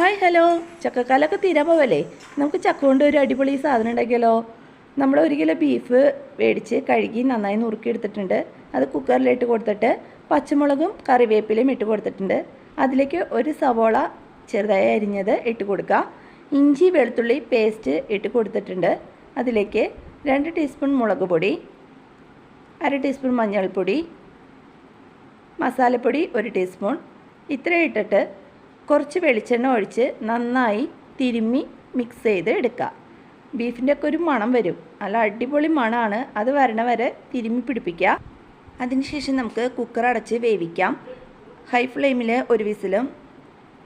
Hi hello. ചക്കക്കാലൊക്കെ തീരാൻ പോവല്ലേ? നമുക്ക് ചക്ക കൊണ്ട് ഒരു അടിപൊളി സാധനം ഉണ്ടാക്കിയല്ലോ നമ്മൾ ഒരു കിലോ ബീഫ് മേടിച്ച് കഴുകി നന്നായി നുറുക്കി എടുത്തിട്ടുണ്ട് അത് കുക്കറിലിട്ട് കൊടുത്തിട്ട് പച്ചമുളകും കറിവേപ്പിലയും ഇട്ട് കൊടുത്തിട്ടുണ്ട്. അതിലേക്ക് ഒരു സവോള ചെറുതായി അരിഞ്ഞത് ഇട്ട് കൊടുക്കുക. ഇഞ്ചി വെളുത്തുള്ളി പേസ്റ്റ് ഇട്ട് കൊടുത്തിട്ടുണ്ട്. അതിലേക്ക് രണ്ട് ടീസ്പൂൺ മുളക് പൊടി അര ടീസ്പൂൺ മഞ്ഞൾപ്പൊടി മസാലപ്പൊടി ഒരു ടീസ്പൂൺ ഇത്ര ഇട്ടിട്ട് കുറച്ച് വെളിച്ചെണ്ണ ഒഴിച്ച് നന്നായി തിരുമ്മി മിക്സ് ചെയ്ത് എടുക്കുക. ബീഫിന്റെ ഒക്കെ ഒരു മണം വരും. നല്ല അടിപൊളി മണമാണ്. അത് വരണ വരെ തിരുമ്മി പിടിപ്പിക്കുക. അതിനുശേഷം നമുക്ക് കുക്കർ അടച്ച് വേവിക്കാം. ഹൈ ഫ്ലെയിമിൽ ഒരു വിസിലും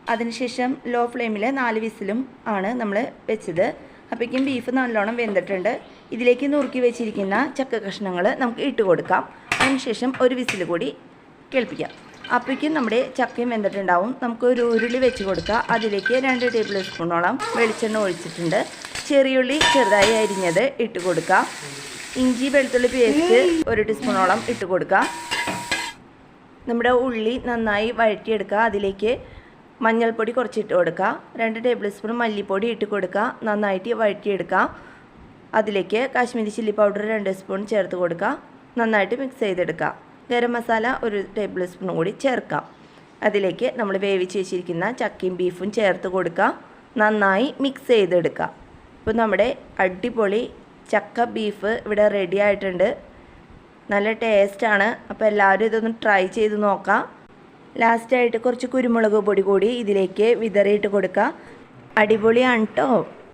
അതിനുശേഷം ലോ ഫ്ലെയിമിൽ നാല് വിസിലും ആണ് നമ്മൾ വെച്ചത്. അപ്പോഴേക്കും ബീഫ് നല്ലോണം വെന്തിട്ടുണ്ട്. ഇതിലേക്ക് നുറുക്കി വെച്ചിരിക്കുന്ന ചക്ക കഷ്ണങ്ങൾ നമുക്ക് ഇട്ട് കൊടുക്കാം. അതിനുശേഷം ഒരു വിസിൽ കൂടി കേൾപ്പിക്കാം. അപ്പോഴേക്കും നമ്മുടെ ചക്കയും വെന്തിട്ടുണ്ടാവും. നമുക്ക് ഒരു ഉരുളി വെച്ച് കൊടുക്കുക അതിലേക്ക് രണ്ട് ടേബിൾ സ്പൂണോളം വെളിച്ചെണ്ണ ഒഴിച്ചിട്ടുണ്ട്. ചെറിയുള്ളി ചെറുതായി അരിഞ്ഞത് ഇട്ട് കൊടുക്കുക ഇഞ്ചി വെളുത്തുള്ളി പേസ്റ്റ് ഒരു ടീസ്പൂണോളം ഇട്ട് കൊടുക്കുക നമ്മുടെ ഉള്ളി നന്നായി വഴറ്റിയെടുക്കുക അതിലേക്ക് മഞ്ഞൾപ്പൊടി കുറച്ചിട്ട് കൊടുക്കുക രണ്ട് ടേബിൾ സ്പൂൺ മല്ലിപ്പൊടി ഇട്ട് കൊടുക്കുക നന്നായിട്ട് വഴറ്റിയെടുക്കുക അതിലേക്ക് കാശ്മീരി ചില്ലി പൗഡർ രണ്ട് സ്പൂൺ ചേർത്ത് കൊടുക്കുക നന്നായിട്ട് മിക്സ് ചെയ്തെടുക്കുക ഗരം മസാല ഒരു ടേബിൾ സ്പൂൺ കൂടി ചേർക്കാം. അതിലേക്ക് നമ്മൾ വേവിച്ച് വെച്ചിരിക്കുന്ന ചക്കയും ബീഫും ചേർത്ത് കൊടുക്കുക നന്നായി മിക്സ് ചെയ്തെടുക്കുക ഇപ്പോൾ നമ്മുടെ അടിപൊളി ചക്ക ബീഫ് ഇവിടെ റെഡി ആയിട്ടുണ്ട്. നല്ല ടേസ്റ്റാണ് അപ്പോൾ എല്ലാവരും ഇതൊന്ന് ട്രൈ ചെയ്ത് നോക്കാം. ലാസ്റ്റായിട്ട് കുറച്ച് കുരുമുളക് പൊടി കൂടി ഇതിലേക്ക് വിതറിയിട്ട് കൊടുക്കുക അടിപൊളിയാണ് കേട്ടോ